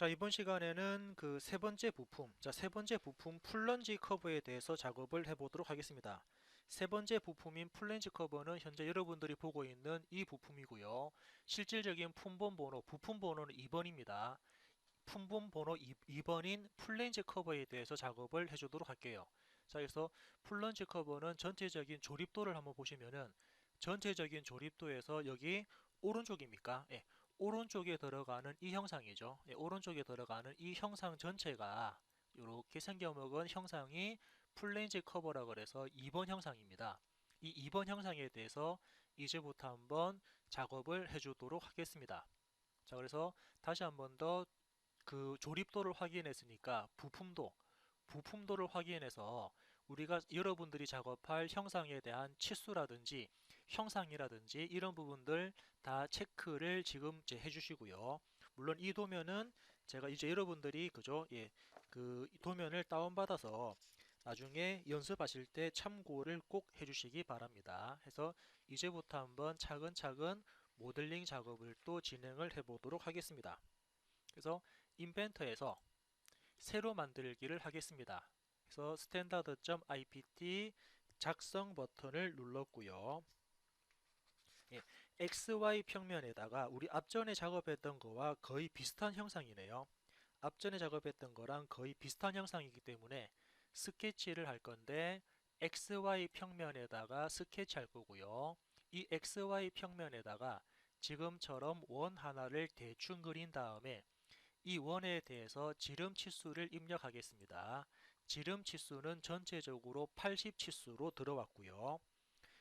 자 이번 시간에는 그 세 번째 부품 자세 번째 부품 플런지 커브에 대해서 작업을 해보도록 하겠습니다. 세 번째 부품인 플런지 커버는 현재 여러분들이 보고 있는 이 부품이고요. 실질적인 품번 번호 부품 번호는 2번입니다. 품번 번호 2, 번인 플랜지 커버에 대해서 작업을 해주도록 할게요. 자 그래서 플런지 커버는 전체적인 조립도를 한번 보시면은 전체적인 조립도에서 여기 오른쪽입니까? 예, 오른쪽에 들어가는 이 형상이죠. 예, 오른쪽에 들어가는 이 형상 전체가 이렇게 생겨먹은 형상이 플레인지 커버라 그래서 2번 형상입니다. 이 2번 형상에 대해서 이제부터 한번 작업을 해주도록 하겠습니다. 자, 그래서 다시 한번 더 그 조립도를 확인했으니까 부품도 부품도를 확인해서 우리가 여러분들이 작업할 형상에 대한 치수라든지 형상이라든지 이런 부분들 다 체크를 지금 이제 해주시고요. 물론 이 도면은 제가 이제 여러분들이 그죠? 예, 그 도면을 다운받아서 나중에 연습하실 때 참고를 꼭 해주시기 바랍니다. 해서 이제부터 한번 차근차근 모델링 작업을 또 진행을 해보도록 하겠습니다. 그래서 인벤터에서 새로 만들기를 하겠습니다. 그래서 standard.ipt 작성 버튼을 눌렀고요. 예, XY 평면에다가 우리 앞전에 작업했던 거와 거의 비슷한 형상이네요. 앞전에 작업했던 거랑 거의 비슷한 형상이기 때문에 스케치를 할 건데 XY 평면에다가 스케치 할 거고요. 이 XY 평면에다가 지금처럼 원 하나를 대충 그린 다음에 이 원에 대해서 지름 치수를 입력하겠습니다. 지름 치수는 전체적으로 80 치수로 들어왔고요.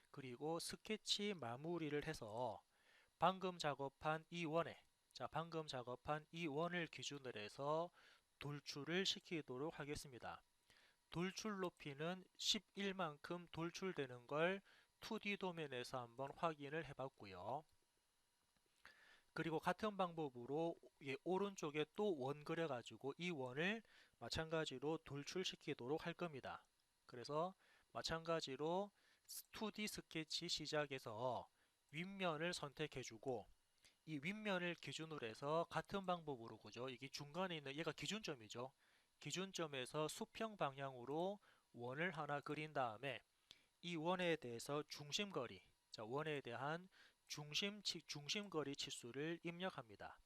그리고 스케치 마무리를 해서 방금 작업한 이 원에 자 방금 작업한 이 원을 기준으로 해서 돌출을 시키도록 하겠습니다. 돌출 높이는 11만큼 돌출되는 걸 2D 도면에서 한번 확인을 해봤고요. 그리고 같은 방법으로 예, 오른쪽에 또 원 그려 가지고 이 원을 마찬가지로 돌출시키도록 할 겁니다. 그래서 마찬가지로 2D 스케치 시작해서 윗면을 선택해 주고 이 윗면을 기준으로 해서 같은 방법으로 그죠? 이게 중간에 있는 얘가 기준점이죠. 기준점에서 수평 방향으로 원을 하나 그린 다음에 이 원에 대해서 중심거리, 자 원에 대한 중심 중심거리 치수를 입력합니다.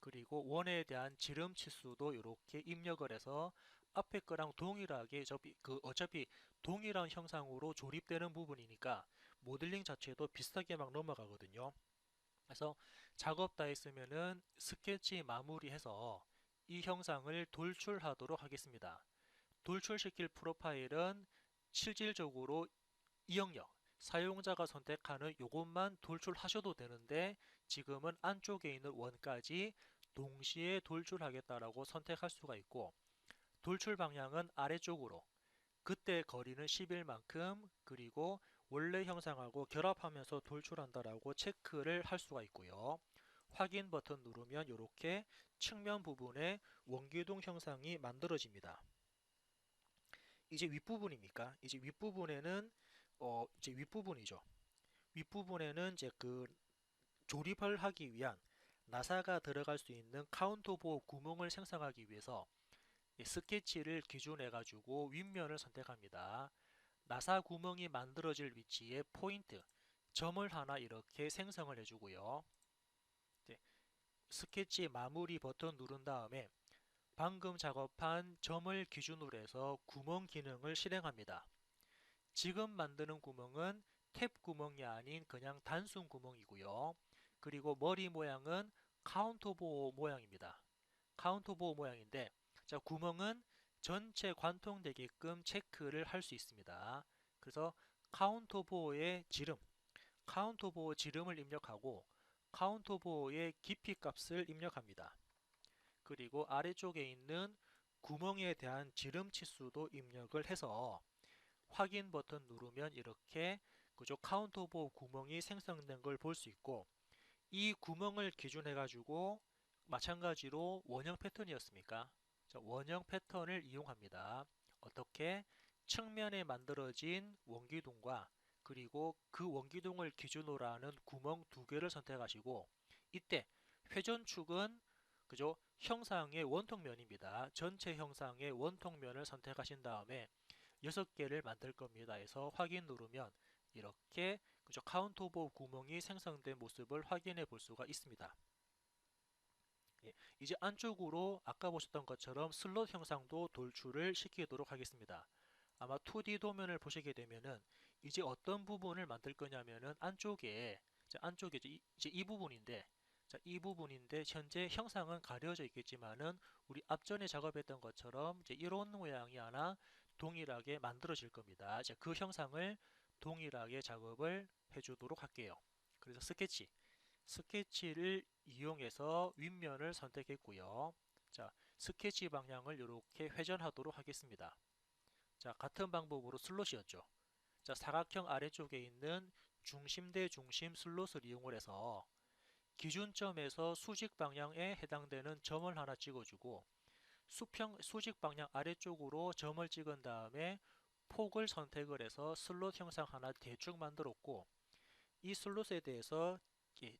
그리고 원에 대한 지름 치수도 이렇게 입력을 해서 앞에 거랑 동일하게 어차피, 그 어차피 동일한 형상으로 조립되는 부분이니까 모델링 자체도 비슷하게 막 넘어가거든요. 그래서 작업 다 했으면은 스케치 마무리해서 이 형상을 돌출하도록 하겠습니다. 돌출시킬 프로파일은 실질적으로 이 영역 사용자가 선택하는 요것만 돌출하셔도 되는데 지금은 안쪽에 있는 원까지 동시에 돌출하겠다라고 선택할 수가 있고 돌출 방향은 아래쪽으로 그때 거리는 11만큼 그리고 원래 형상하고 결합하면서 돌출한다라고 체크를 할 수가 있고요. 확인 버튼 누르면 이렇게 측면 부분에 원기둥 형상이 만들어집니다. 이제 윗부분입니까? 이제 윗부분에는 어 이제 윗부분이죠. 윗부분에는 이제 그 조립을 하기 위한 나사가 들어갈 수 있는 카운터 보호 구멍을 생성하기 위해서 스케치를 기준해 가지고 윗면을 선택합니다. 나사 구멍이 만들어질 위치에 포인트, 점을 하나 이렇게 생성을 해주고요. 네, 스케치 마무리 버튼 누른 다음에 방금 작업한 점을 기준으로 해서 구멍 기능을 실행합니다. 지금 만드는 구멍은 탭 구멍이 아닌 그냥 단순 구멍이고요. 그리고 머리 모양은 카운터 보호 모양입니다. 카운터 보호 모양인데 자, 구멍은 전체 관통되게끔 체크를 할 수 있습니다. 그래서 카운터 보호의 지름, 카운터 보호 지름을 입력하고 카운터 보호의 깊이 값을 입력합니다. 그리고 아래쪽에 있는 구멍에 대한 지름 치수도 입력을 해서 확인 버튼 누르면 이렇게 그죠 카운터 보호 구멍이 생성된 걸 볼 수 있고 이 구멍을 기준해 가지고 마찬가지로 원형 패턴이었습니까? 자, 원형 패턴을 이용합니다. 어떻게? 측면에 만들어진 원기둥과 그리고 그 원기둥을 기준으로 하는 구멍 두 개를 선택하시고 이때 회전축은 그죠? 형상의 원통면입니다. 전체 형상의 원통면을 선택하신 다음에 6개를 만들 겁니다. 해서 확인 누르면 이렇게 그죠? 카운트 오브 구멍이 생성된 모습을 확인해 볼 수가 있습니다. 예, 이제 안쪽으로 아까 보셨던 것처럼 슬롯 형상도 돌출을 시키도록 하겠습니다. 아마 2D 도면을 보시게 되면은 이제 어떤 부분을 만들 거냐면은 안쪽에 자, 안쪽에 이제 이, 이제 이 부분인데 자, 이 부분인데 현재 형상은 가려져 있겠지만은 우리 앞전에 작업했던 것처럼 이제 이런 모양이 하나 동일하게 만들어질 겁니다. 자, 그 형상을 동일하게 작업을 해주도록 할게요. 그래서 스케치 스케치를 이용해서 윗면을 선택했고요. 자, 스케치 방향을 이렇게 회전하도록 하겠습니다. 자, 같은 방법으로 슬롯이었죠. 자, 사각형 아래쪽에 있는 중심 대 중심 슬롯을 이용을 해서 기준점에서 수직 방향에 해당되는 점을 하나 찍어주고 수평, 수직 방향 아래쪽으로 점을 찍은 다음에 폭을 선택을 해서 슬롯 형상 하나 대충 만들었고 이 슬롯에 대해서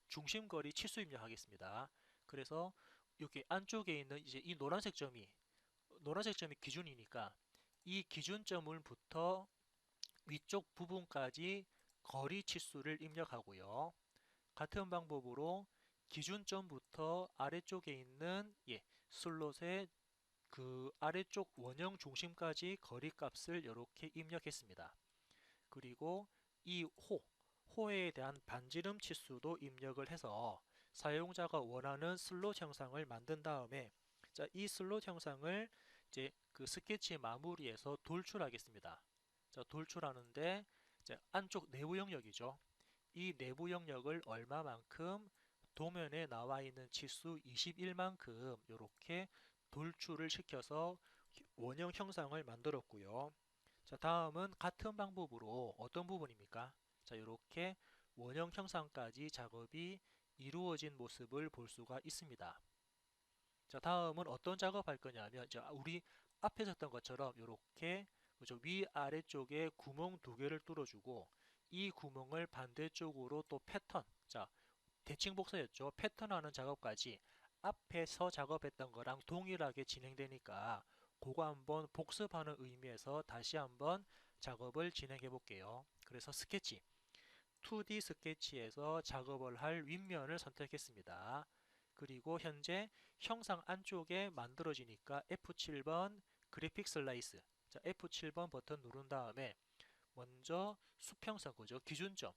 중심거리 치수 입력하겠습니다. 그래서 여기 안쪽에 있는 이제 이 노란색 점이 노란색 점이 기준이니까 이 기준점을부터 위쪽 부분까지 거리 치수를 입력하고요. 같은 방법으로 기준점부터 아래쪽에 있는 예, 슬롯의 그 아래쪽 원형 중심까지 거리 값을 이렇게 입력했습니다. 그리고 이 호, 호에 대한 반지름 치수도 입력을 해서 사용자가 원하는 슬롯 형상을 만든 다음에 자, 이 슬롯 형상을 이제 그 스케치 마무리에서 돌출하겠습니다. 자, 돌출하는데 이제 안쪽 내부 영역이죠. 이 내부 영역을 얼마만큼 도면에 나와 있는 치수 21만큼 이렇게 돌출을 시켜서 원형 형상을 만들었고요. 자, 다음은 같은 방법으로 어떤 부분입니까? 자, 이렇게 원형 형상까지 작업이 이루어진 모습을 볼 수가 있습니다. 자, 다음은 어떤 작업할 거냐면 자, 우리 앞에 섰던 것처럼 이렇게 그죠? 위 아래쪽에 구멍 두 개를 뚫어주고 이 구멍을 반대쪽으로 또 패턴 자 대칭 복사였죠 패턴하는 작업까지 앞에서 작업했던 거랑 동일하게 진행되니까 그거 한번 복습하는 의미에서 다시 한번 작업을 진행해 볼게요 그래서 스케치 2D 스케치에서 작업을 할 윗면을 선택했습니다 그리고 현재 형상 안쪽에 만들어지니까 F7번 그래픽 슬라이스 자, F7번 버튼 누른 다음에 먼저 수평선 그죠? 기준점.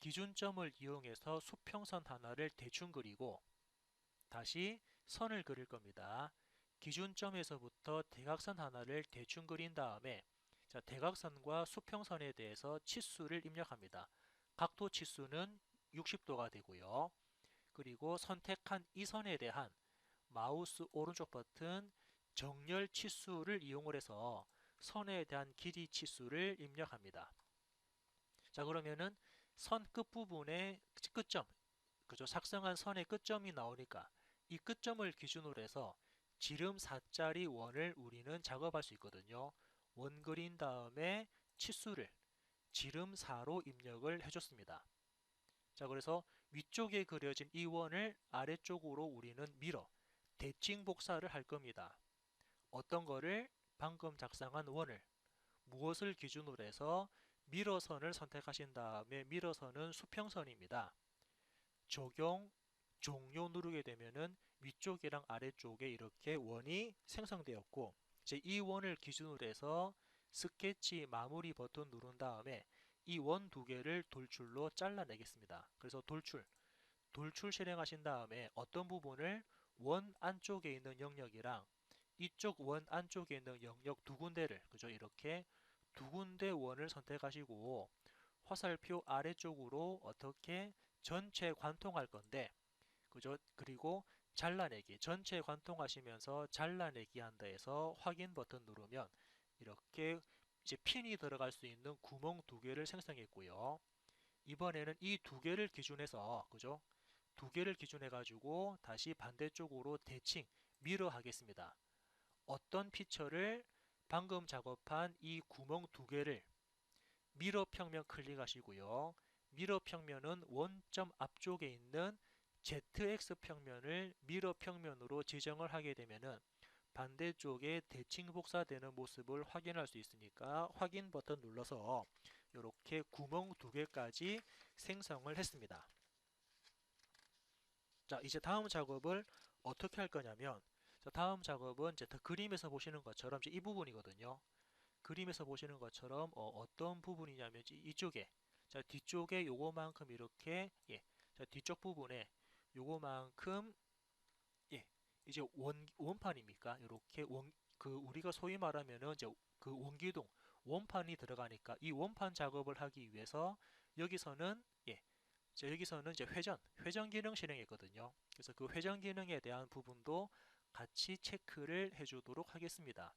기준점을 이용해서 수평선 하나를 대충 그리고 다시 선을 그릴 겁니다. 기준점에서부터 대각선 하나를 대충 그린 다음에 자, 대각선과 수평선에 대해서 치수를 입력합니다. 각도 치수는 60도가 되고요. 그리고 선택한 이 선에 대한 마우스 오른쪽 버튼 정렬 치수를 이용을 해서 선에 대한 길이 치수를 입력합니다. 자 그러면은 선 끝부분에 끝점 그죠 삭성한 선의 끝점이 나오니까 이 끝점을 기준으로 해서 지름 4짜리 원을 우리는 작업할 수 있거든요. 원 그린 다음에 치수를 지름 4로 입력을 해줬습니다. 자 그래서 위쪽에 그려진 이 원을 아래쪽으로 우리는 밀어 대칭 복사를 할 겁니다. 어떤 거를 방금 작성한 원을 무엇을 기준으로 해서 미러선을 선택하신 다음에 미러선은 수평선입니다. 적용 종료 누르게 되면은 위쪽이랑 아래쪽에 이렇게 원이 생성되었고 이제 이 원을 기준으로 해서 스케치 마무리 버튼 누른 다음에 이 원 두 개를 돌출로 잘라내겠습니다. 그래서 돌출 돌출 실행하신 다음에 어떤 부분을 원 안쪽에 있는 영역이랑 이쪽 원 안쪽에 있는 영역 두 군데를 그죠 이렇게 두 군데 원을 선택하시고 화살표 아래쪽으로 어떻게 전체 관통할 건데 그죠 그리고 잘라내기 전체 관통하시면서 잘라내기 한다 해서 확인 버튼 누르면 이렇게 이제 핀이 들어갈 수 있는 구멍 두 개를 생성했고요. 이번에는 이 두 개를 기준해서 그죠? 두 개를 기준해 가지고 다시 반대쪽으로 대칭 미러 하겠습니다. 어떤 피처를 방금 작업한 이 구멍 두 개를 미러 평면 클릭하시고요. 미러 평면은 원점 앞쪽에 있는 ZX 평면을 미러 평면으로 지정을 하게 되면은 반대쪽에 대칭 복사되는 모습을 확인할 수 있으니까 확인 버튼 눌러서 이렇게 구멍 두 개까지 생성을 했습니다. 자, 이제 다음 작업을 어떻게 할 거냐면 자, 다음 작업은 이제 더 그림에서 보시는 것처럼 이 부분이거든요. 그림에서 보시는 것처럼 어, 떤 부분이냐면 이- 이쪽에 자, 뒤쪽에 요거만큼 이렇게 예, 자, 뒤쪽 부분에 요거만큼 예, 이제 원 원판입니까? 이렇게 원 그 우리가 소위 말하면은 이제 그 원기둥 원판이 들어가니까 이 원판 작업을 하기 위해서 여기서는 예, 자, 여기서는 이제 회전 회전 기능 실행했거든요. 그래서 그 회전 기능에 대한 부분도 같이 체크를 해주도록 하겠습니다.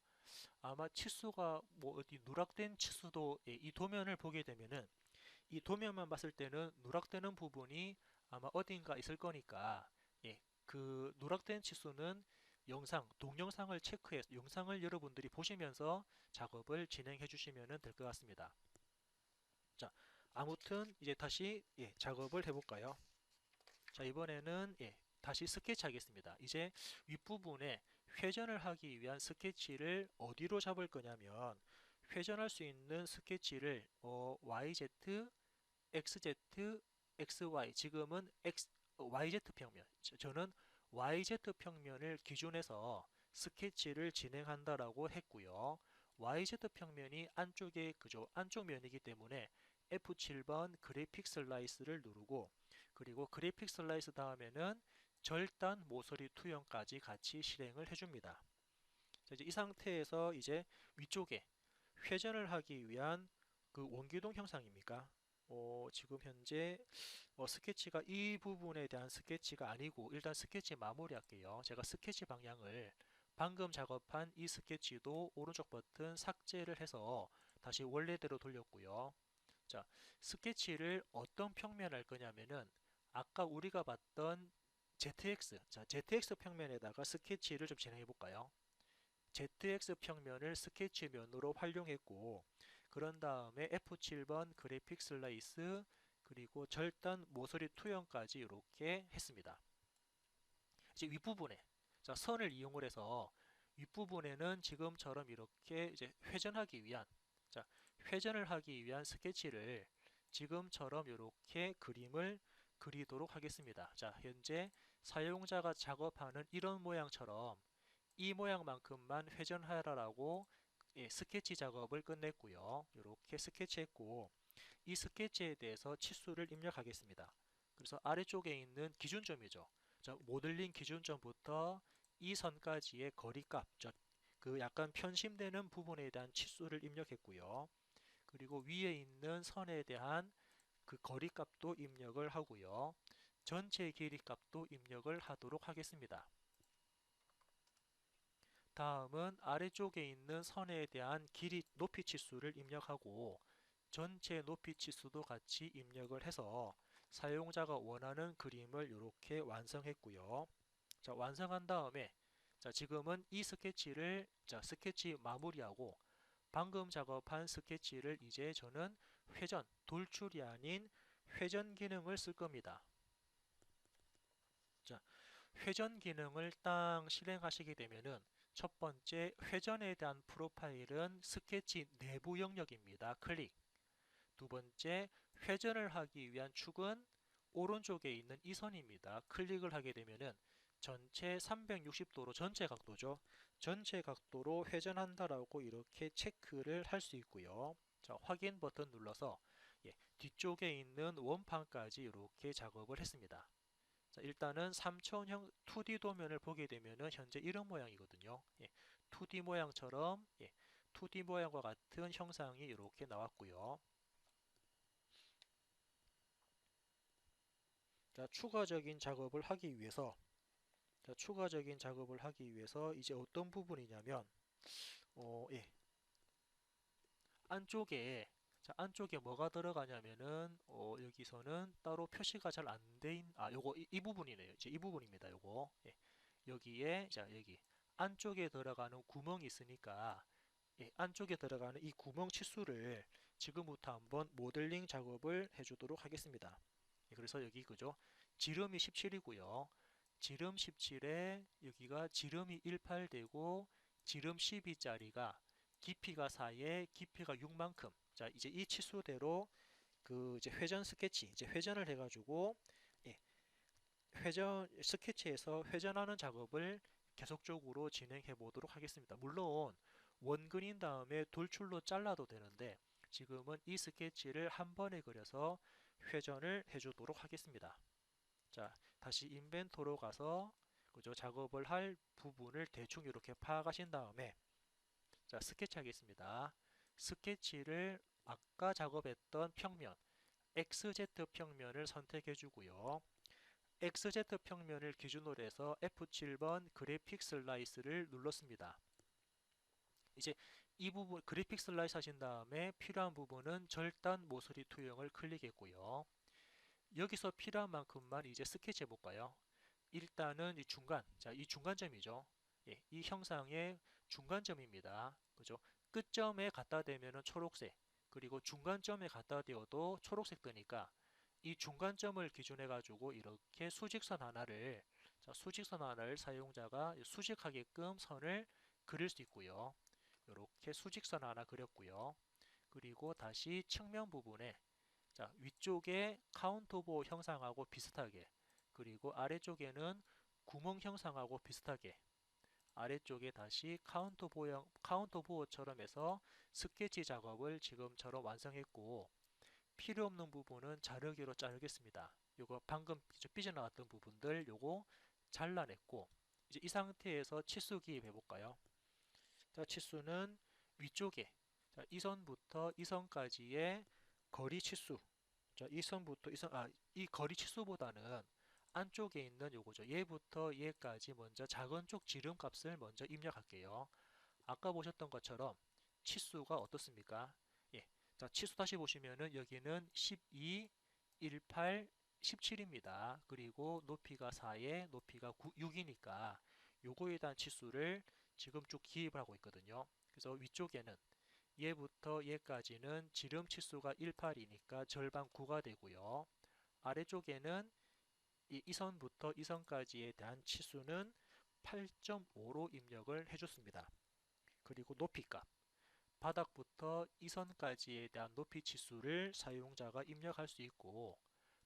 아마 치수가 뭐 어디 누락된 치수도 예, 이 도면을 보게 되면은 이 도면만 봤을 때는 누락되는 부분이 아마 어딘가 있을 거니까 예, 그 누락된 치수는 영상, 동영상을 체크해서 영상을 여러분들이 보시면서 작업을 진행해 주시면 될 것 같습니다. 자, 아무튼 이제 다시 예, 작업을 해볼까요? 자, 이번에는 예, 다시 스케치 하겠습니다. 이제 윗부분에 회전을 하기 위한 스케치를 어디로 잡을 거냐면 회전할 수 있는 스케치를 어, YZ, XZ, XY 지금은 X, 어, YZ 평면 저- 저는 YZ 평면을 기준해서 스케치를 진행한다라고 했고요. YZ 평면이 안쪽에 그죠 안쪽 면이기 때문에 F7번 그래픽 슬라이스를 누르고 그리고 그래픽 슬라이스 다음에는 절단 모서리 투영까지 같이 실행을 해줍니다. 자, 이제 이 상태에서 이제 위쪽에 회전을 하기 위한 그 원기둥 형상입니까? 어, 지금 현재 어, 스케치가 이 부분에 대한 스케치가 아니고 일단 스케치 마무리할게요. 제가 스케치 방향을 방금 작업한 이 스케치도 오른쪽 버튼 삭제를 해서 다시 원래대로 돌렸고요. 자, 스케치를 어떤 평면 할 거냐면은 아까 우리가 봤던 ZX, 자, ZX 평면에다가 스케치를 좀 진행해 볼까요? ZX 평면을 스케치면으로 활용했고, 그런 다음에 F7번 그래픽 슬라이스, 그리고 절단 모서리 투영까지 이렇게 했습니다. 이제 윗부분에, 자, 선을 이용을 해서 윗부분에는 지금처럼 이렇게 이제 회전하기 위한, 자, 회전을 하기 위한 스케치를 지금처럼 이렇게 그림을 그리도록 하겠습니다. 자, 현재 사용자가 작업하는 이런 모양처럼 이 모양만큼만 회전하라라고 예, 스케치 작업을 끝냈고요. 이렇게 스케치했고 이 스케치에 대해서 치수를 입력하겠습니다. 그래서 아래쪽에 있는 기준점이죠. 자, 모델링 기준점부터 이 선까지의 거리값, 저, 그 약간 편심되는 부분에 대한 치수를 입력했고요. 그리고 위에 있는 선에 대한 그 거리값도 입력을 하고요. 전체 길이값도 입력을 하도록 하겠습니다. 다음은 아래쪽에 있는 선에 대한 길이 높이 치수를 입력하고 전체 높이 치수도 같이 입력을 해서 사용자가 원하는 그림을 이렇게 완성했고요. 자, 완성한 다음에 자, 지금은 이 스케치를 자, 스케치 마무리하고 방금 작업한 스케치를 이제 저는 회전, 돌출이 아닌 회전 기능을 쓸 겁니다. 자, 회전 기능을 딱 실행하시게 되면은 첫 번째 회전에 대한 프로파일은 스케치 내부 영역입니다. 클릭. 두 번째 회전을 하기 위한 축은 오른쪽에 있는 이 선입니다. 클릭을 하게 되면은 전체 360도로 전체 각도죠. 전체 각도로 회전한다라고 이렇게 체크를 할 수 있고요. 자, 확인 버튼 눌러서 예, 뒤쪽에 있는 원판까지 이렇게 작업을 했습니다. 자, 일단은 3차원형 2D 도면을 보게 되면은 현재 이런 모양이거든요. 예, 2D 모양처럼 예, 2D 모양과 같은 형상이 이렇게 나왔고요. 자, 추가적인 작업을 하기 위해서 자, 추가적인 작업을 하기 위해서 이제 어떤 부분이냐면 어, 예. 안쪽에 자, 안쪽에 뭐가 들어가냐면은 어, 여기서는 따로 표시가 잘 안 돼인 아, 요거 이, 이 부분이네요. 이제 이 부분입니다. 요거. 예. 여기에 자, 여기 안쪽에 들어가는 구멍이 있으니까 예, 안쪽에 들어가는 이 구멍 치수를 지금부터 한번 모델링 작업을 해주도록 하겠습니다. 예, 그래서 여기 그죠? 지름이 17이고요. 지름 17에 여기가 지름이 18 되고 지름 12짜리가 깊이가 4에 깊이가 6만큼. 자, 이제 이 치수대로 그 이제 회전 스케치 이제 회전을 해 가지고 예, 회전 스케치에서 회전하는 작업을 계속적으로 진행해 보도록 하겠습니다. 물론 원 그린 다음에 돌출로 잘라도 되는데 지금은 이 스케치를 한 번에 그려서 회전을 해 주도록 하겠습니다. 자, 다시 인벤토로 가서 그죠? 작업을 할 부분을 대충 이렇게 파악하신 다음에 자, 스케치 하겠습니다. 스케치를 아까 작업했던 평면 XZ 평면을 선택해 주고요. XZ 평면을 기준으로 해서 F7번 그래픽 슬라이스를 눌렀습니다. 이제 이 부분 그래픽 슬라이스 하신 다음에 필요한 부분은 절단 모서리 투영을 클릭했고요. 여기서 필요한 만큼만 이제 스케치 해 볼까요? 일단은 이 중간, 자, 이 중간점이죠. 예, 이 형상의 중간점입니다. 그죠? 끝점에 갖다 대면은 초록색, 그리고 중간점에 갖다 대어도 초록색 뜨니까 이 중간점을 기준해 가지고 이렇게 수직선 하나를 자, 수직선 하나를 사용자가 수직하게끔 선을 그릴 수 있고요. 이렇게 수직선 하나 그렸고요. 그리고 다시 측면 부분에 자, 위쪽에 카운터보 형상하고 비슷하게 그리고 아래쪽에는 구멍 형상하고 비슷하게 아래쪽에 다시 카운터 보형, 카운터 보호처럼 해서 스케치 작업을 지금처럼 완성했고 필요 없는 부분은 자르기로 자르겠습니다. 요거 방금 삐져나왔던 부분들 요거 잘라냈고 이제 이 상태에서 치수 기입해 볼까요? 자, 치수는 위쪽에 자, 이 선부터 이 선까지의 거리 치수 자, 이 선부터 이 선, 아, 이 거리 치수보다는 안쪽에 있는 요거죠. 얘부터 얘까지 먼저 작은 쪽 지름 값을 먼저 입력할게요. 아까 보셨던 것처럼 치수가 어떻습니까? 예. 자, 치수 다시 보시면은 여기는 12, 18, 17입니다. 그리고 높이가 4에 높이가 9, 6이니까 요거에 대한 치수를 지금 쭉 기입을 하고 있거든요. 그래서 위쪽에는 얘부터 얘까지는 지름 치수가 18이니까 절반 9가 되고요. 아래쪽에는 이, 이 선부터 이 선까지에 대한 치수는 8.5로 입력을 해줬습니다. 그리고 높이값 바닥부터 이 선까지에 대한 높이 치수를 사용자가 입력할 수 있고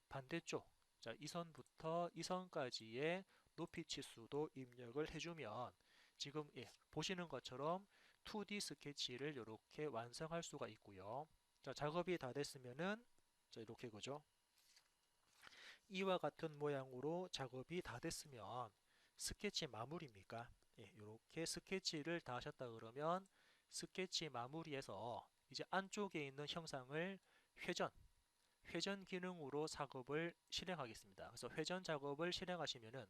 반대쪽 자, 이 선부터 이 선까지의 높이 치수도 입력을 해주면 지금 예, 보시는 것처럼 2D 스케치를 이렇게 완성할 수가 있고요. 자, 작업이 다 됐으면은 자, 이렇게 그죠? 이와 같은 모양으로 작업이 다 됐으면 스케치 마무리입니까? 예, 이렇게 스케치를 다 하셨다 그러면 스케치 마무리에서 이제 안쪽에 있는 형상을 회전, 회전 기능으로 작업을 실행하겠습니다. 그래서 회전 작업을 실행하시면은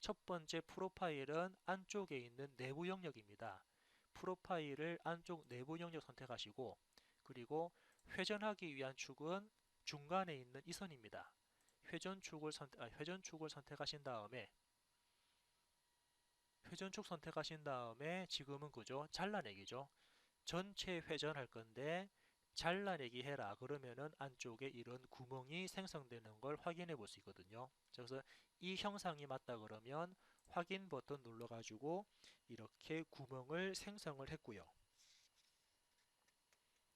첫 번째 프로파일은 안쪽에 있는 내부 영역입니다. 프로파일을 안쪽 내부 영역 선택하시고 그리고 회전하기 위한 축은 중간에 있는 이 선입니다. 회전축을 선택, 아, 회전축을 선택하신 다음에 회전축 선택하신 다음에 지금은 그죠? 잘라내기죠. 전체 회전할 건데 잘라내기 해라 그러면은 안쪽에 이런 구멍이 생성되는 걸 확인해 볼 수 있거든요. 그래서 이 형상이 맞다 그러면 확인 버튼 눌러 가지고 이렇게 구멍을 생성을 했고요.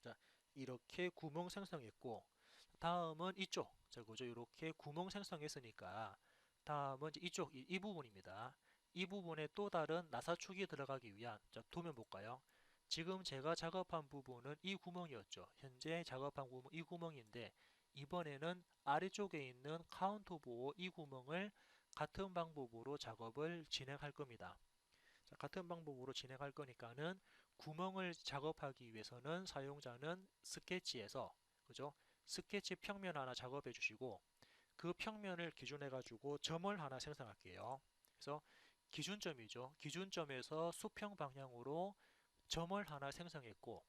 자, 이렇게 구멍 생성했고 다음은 이쪽. 자 그죠? 이렇게 구멍 생성했으니까 다음은 이쪽 이, 이, 부분입니다. 이 부분에 또 다른 나사축이 들어가기 위한 자 도면 볼까요? 지금 제가 작업한 부분은 이 구멍이었죠. 현재 작업한 구멍 이 구멍인데 이번에는 아래쪽에 있는 카운터 보호 이 구멍을 같은 방법으로 작업을 진행할 겁니다. 자, 같은 방법으로 진행할 거니까는 구멍을 작업하기 위해서는 사용자는 스케치에서 그죠 스케치 평면 하나 작업해 주시고 그 평면을 기준해 가지고 점을 하나 생성할게요. 그래서 기준점이죠. 기준점에서 수평 방향으로 점을 하나 생성했고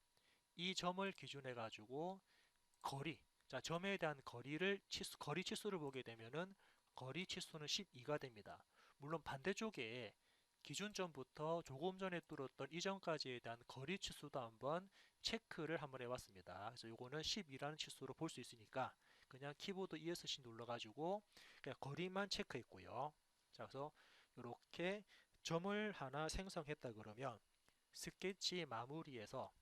이 점을 기준해 가지고 거리 자 점에 대한 거리를 치수, 거리 치수를 보게 되면은 거리 치수는 12가 됩니다. 물론 반대쪽에 기준점부터 조금 전에 뚫었던 이전까지에 대한 거리 치수도 한번 체크를 한번 해봤습니다. 그래서 이거는 12라는 치수로 볼 수 있으니까 그냥 키보드 ESC 눌러가지고 그냥 거리만 체크했고요. 자, 그래서 이렇게 점을 하나 생성했다 그러면 스케치 마무리에서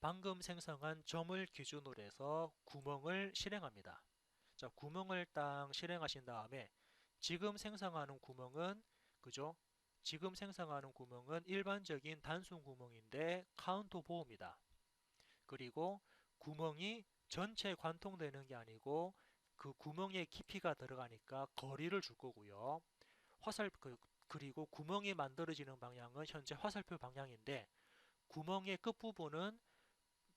방금 생성한 점을 기준으로 해서 구멍을 실행합니다. 자, 구멍을 딱 실행하신 다음에 지금 생성하는 구멍은 그죠? 지금 생성하는 구멍은 일반적인 단순 구멍인데 카운터 보호입니다. 그리고 구멍이 전체 관통되는 게 아니고 그 구멍에 깊이가 들어가니까 거리를 줄 거고요. 화살 그, 그리고 구멍이 만들어지는 방향은 현재 화살표 방향인데 구멍의 끝부분은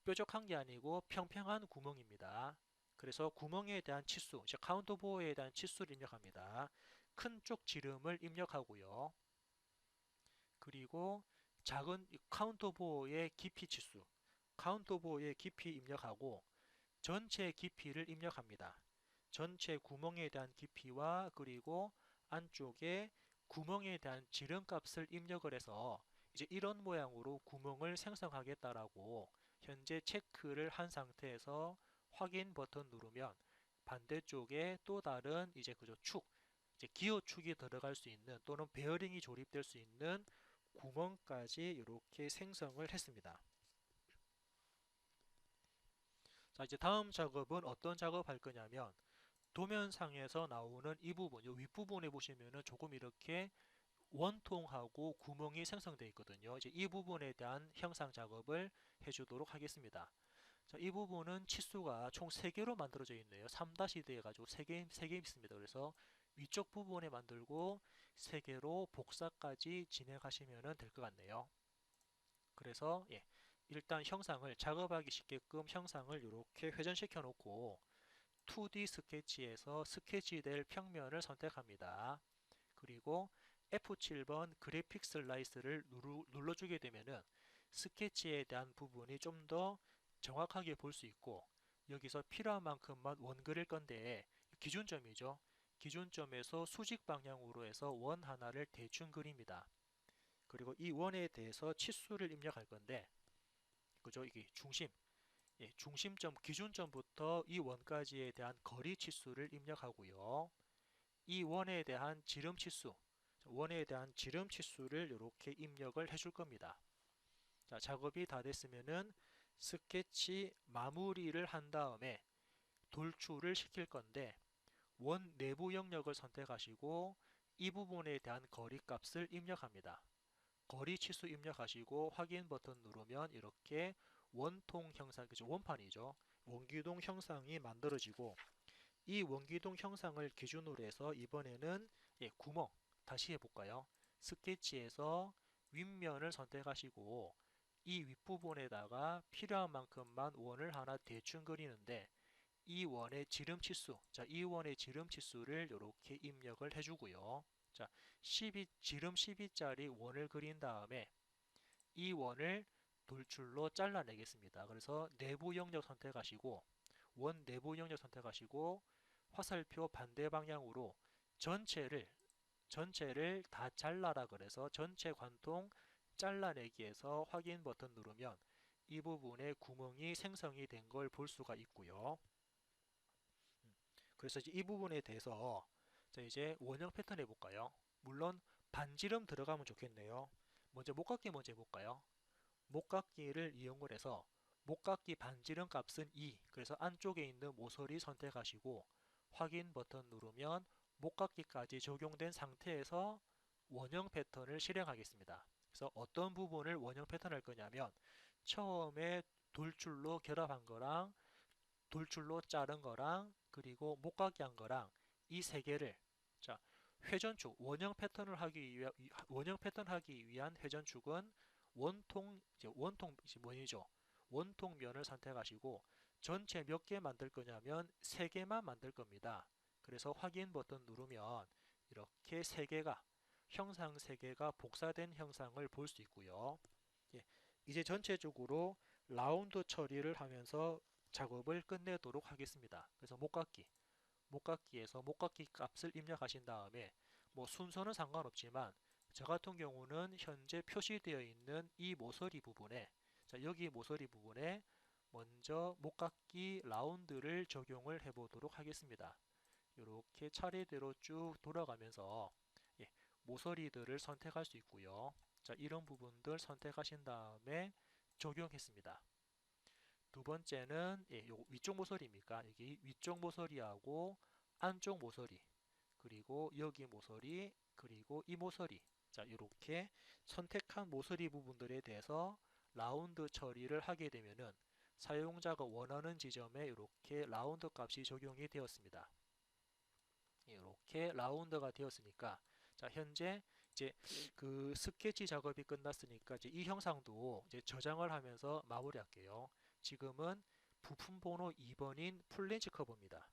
뾰족한 게 아니고 평평한 구멍입니다. 그래서 구멍에 대한 치수, 즉 카운터 보호에 대한 치수를 입력합니다. 큰 쪽 지름을 입력하고요. 그리고 작은 카운터 보호의 깊이 치수, 카운터 보호의 깊이 입력하고 전체 깊이를 입력합니다. 전체 구멍에 대한 깊이와 그리고 안쪽에 구멍에 대한 지름값을 입력을 해서 이제 이런 모양으로 구멍을 생성하겠다라고 현재 체크를 한 상태에서 확인 버튼 누르면 반대쪽에 또 다른 이제 그저 축, 이제 기어축이 들어갈 수 있는 또는 베어링이 조립될 수 있는 구멍까지 이렇게 생성을 했습니다. 자 이제 다음 작업은 어떤 작업할 거냐면 도면상에서 나오는 이 부분, 이 윗부분에 보시면은 조금 이렇게 원통하고 구멍이 생성되어 있거든요. 이제 이 부분에 대한 형상 작업을 해주도록 하겠습니다. 자, 이 부분은 치수가 총 3개로 만들어져 있네요. 3-D 해가지고 3개, 3개 있습니다. 그래서 위쪽 부분에 만들고 3개로 복사까지 진행하시면 될 것 같네요. 그래서 예, 일단 형상을 작업하기 쉽게끔 형상을 이렇게 회전시켜 놓고 2D 스케치에서 스케치될 평면을 선택합니다. 그리고 F7번 그래픽 슬라이스를 눌러주게 되면은 스케치에 대한 부분이 좀 더 정확하게 볼 수 있고 여기서 필요한 만큼만 원 그릴 건데 기준점이죠. 기준점에서 수직 방향으로 해서 원 하나를 대충 그립니다. 그리고 이 원에 대해서 치수를 입력할 건데 그죠? 이게 중심 예, 중심점 기준점부터 이 원까지에 대한 거리 치수를 입력하고요. 이 원에 대한 지름 치수 원에 대한 지름 치수를 이렇게 입력을 해줄 겁니다. 자, 작업이 다 됐으면은 스케치 마무리를 한 다음에 돌출을 시킬 건데 원 내부 영역을 선택하시고 이 부분에 대한 거리 값을 입력합니다. 거리 치수 입력하시고 확인 버튼 누르면 이렇게 원통 형상, 그죠? 원판이죠. 원기둥 형상이 만들어지고 이 원기둥 형상을 기준으로 해서 이번에는 예, 구멍 다시 해볼까요? 스케치에서 윗면을 선택하시고 이 윗부분에다가 필요한 만큼만 원을 하나 대충 그리는데 이 원의 지름 치수, 자, 이 원의 지름 치수를 이렇게 입력을 해주고요. 자, 12, 지름 12짜리 원을 그린 다음에 이 원을 돌출로 잘라내겠습니다. 그래서 내부 영역 선택하시고 원 내부 영역 선택하시고 화살표 반대 방향으로 전체를 전체를 다 잘라라 그래서 전체 관통 잘라내기에서 확인 버튼 누르면 이 부분에 구멍이 생성이 된 걸 볼 수가 있고요. 음, 그래서 이제 이 부분에 대해서 자 이제 원형 패턴 해볼까요? 물론 반지름 들어가면 좋겠네요. 먼저 목깎이 먼저 해볼까요? 목깎이를 이용을 해서 목깎이 반지름 값은 2 그래서 안쪽에 있는 모서리 선택하시고 확인 버튼 누르면 목깎이까지 적용된 상태에서 원형 패턴을 실행하겠습니다. 그래서 어떤 부분을 원형 패턴 할 거냐면 처음에 돌출로 결합한 거랑 돌출로 자른 거랑 그리고 목깎이 한 거랑 이 세 개를 자 회전축 원형 패턴을 하기 위한 원형 패턴 하기 위한 회전축은 원통 이제 원통 이제 뭐죠? 원통면을 선택하시고 전체 몇 개 만들 거냐면 세 개만 만들 겁니다. 그래서 확인 버튼 누르면 이렇게 세 개가 형상 세 개가 복사된 형상을 볼 수 있고요. 예, 이제 전체적으로 라운드 처리를 하면서 작업을 끝내도록 하겠습니다. 그래서 목깎기, 목깎기에서 목깎기 값을 입력하신 다음에 뭐 순서는 상관없지만 저 같은 경우는 현재 표시되어 있는 이 모서리 부분에 자 여기 모서리 부분에 먼저 목깎이 라운드를 적용을 해 보도록 하겠습니다. 이렇게 차례대로 쭉 돌아가면서 예, 모서리들을 선택할 수 있고요. 자, 이런 부분들 선택하신 다음에 적용했습니다. 두 번째는 예, 요 위쪽 모서리입니까? 여기 위쪽 모서리하고 안쪽 모서리 그리고 여기 모서리 그리고 이 모서리 자 이렇게 선택한 모서리 부분들에 대해서 라운드 처리를 하게 되면은 사용자가 원하는 지점에 이렇게 라운드 값이 적용이 되었습니다. 이렇게 라운드가 되었으니까 자 현재 이제 그 스케치 작업이 끝났으니까 이제 이 형상도 이제 저장을 하면서 마무리할게요. 지금은 부품 번호 2번인 플랜지 커버입니다.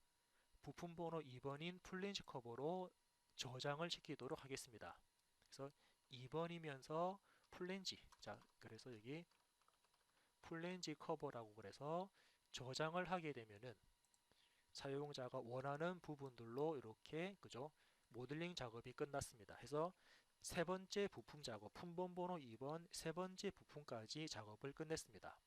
부품 번호 2번인 플랜지 커버로 저장을 시키도록 하겠습니다. 그래서 2번이면서 플랜지 자 그래서 여기 플랜지 커버라고 그래서 저장을 하게 되면은 사용자가 원하는 부분들로 이렇게 그죠 모델링 작업이 끝났습니다. 해서 세 번째 부품 작업 품번 번호 2번 세 번째 부품까지 작업을 끝냈습니다.